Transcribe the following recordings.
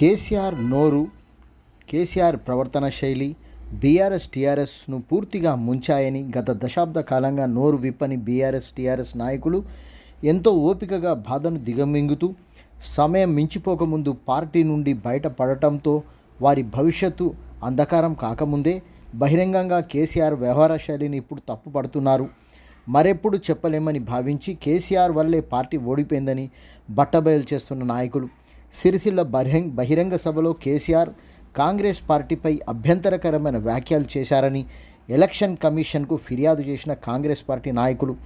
కేసీఆర్ నోరు కేసీఆర్ ప్రవర్తన శైలి బీఆర్ఎస్ టీఆర్ఎస్ను పూర్తిగా ముంచాయని గత దశాబ్ద కాలంగా నోరు విప్పని బీఆర్ఎస్ టీఆర్ఎస్ నాయకులు ఎంతో ఓపికగా బాధను దిగమింగుతూ సమయం మించిపోకముందు పార్టీ నుండి బయటపడటంతో వారి భవిష్యత్తు అంధకారం కాకముందే బహిరంగంగా కేసీఆర్ వ్యవహార శైలిని ఇప్పుడు తప్పుపడుతున్నారు. మరెప్పుడు చెప్పలేమని భావించి కేసీఆర్ వల్లే పార్టీ ఓడిపోయిందని బట్టబయలు చేస్తున్న నాయకులు సిరిసిల్ల బహిరంగ బహిరంగ సభలో కేసీఆర్ కాంగ్రెస్ పార్టీపై అభ్యంతరకరమైన వ్యాఖ్యలు చేశారని ఎలక్షన్ కమిషన్కు ఫిర్యాదు చేసిన కాంగ్రెస్ పార్టీ నాయకులు.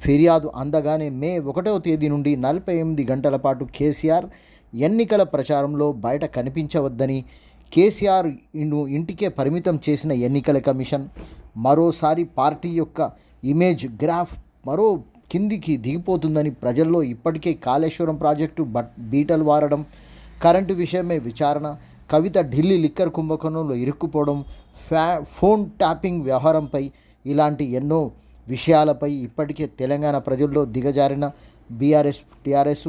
ఫిర్యాదు అందగానే మే ఒకటవ తేదీ నుండి నలభై ఎనిమిది గంటల పాటు కేసీఆర్ ఎన్నికల ప్రచారంలో బయట కనిపించవద్దని కేసీఆర్ ఇంటికే పరిమితం చేసిన ఎన్నికల కమిషన్. మరోసారి పార్టీ యొక్క ఇమేజ్ గ్రాఫ్ మరో కిందికి దిగిపోతుందని ప్రజల్లో ఇప్పటికే కాళేశ్వరం ప్రాజెక్టు బట్ బీటలు వారడం కరెంటు విషయమే విచారణ కవిత ఢిల్లీ లిక్కర్ కుంభకోణంలో ఇరుక్కుపోవడం ఫ్యా ఫోన్ ట్యాపింగ్ వ్యవహారంపై ఇలాంటి ఎన్నో విషయాలపై ఇప్పటికే తెలంగాణ ప్రజల్లో దిగజారిన బీఆర్ఎస్ టీఆర్ఎస్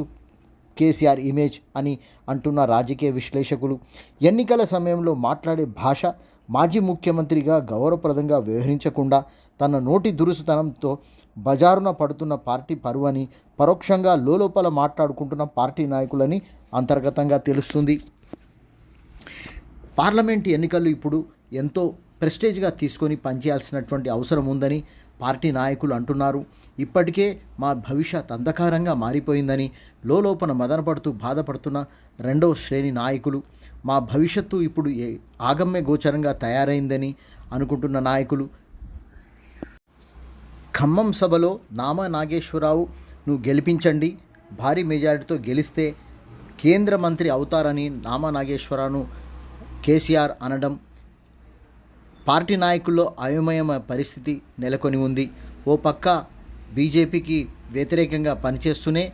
కేసీఆర్ ఇమేజ్ అని అంటున్న రాజకీయ విశ్లేషకులు. ఎన్నికల సమయంలో మాట్లాడే భాష మాజీ ముఖ్యమంత్రిగా గౌరవప్రదంగా వ్యవహరించకుండా తన నోటి దురుసుతనంతో బజారున పడుతున్న పార్టీ పరువని పరోక్షంగా లోలోపల మాట్లాడుకుంటున్న పార్టీ నాయకులని అంతర్గతంగా తెలుస్తుంది. పార్లమెంట్ ఎన్నికలు ఇప్పుడు ఎంతో ప్రెస్టేజ్గా తీసుకొని పనిచేయాల్సినటువంటి అవసరం ఉందని పార్టీ నాయకులు అంటున్నారు. ఇప్పటికే మా భవిష్యత్ అంధకారంగా మారిపోయిందని లోపల మదనపడుతూ బాధపడుతున్న రెండవ శ్రేణి నాయకులు. మా భవిష్యత్తు ఇప్పుడు ఏ- ఆగమ్య గోచరంగా తయారైందని అనుకుంటున్న నాయకులు. ఖమ్మం సభలో నామా నాగేశ్వరరావు నువ్వు గెలిపించండి. భారీ మెజారిటీతో గెలిస్తే కేంద్ర మంత్రి అవుతారని నామా నాగేశ్వరరావును కేసీఆర్ అనడం పార్టీ నాయకుల్లో అయోమయ పరిస్థితి నెలకొని ఉంది. ఓ పక్క బీజేపీకి వ్యతిరేకంగా పనిచేస్తూనే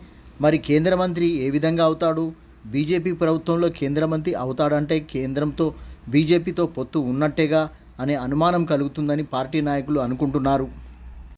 మరి కేంద్ర మంత్రి ఏ విధంగా అవుతాడు? బీజేపీ ప్రభుత్వంలో కేంద్ర మంత్రి అవుతాడంటే కేంద్రంతో బీజేపీతో పొత్తు ఉన్నట్టేగా అనే అనుమానం కలుగుతుందని పార్టీ నాయకులు అనుకుంటున్నారు.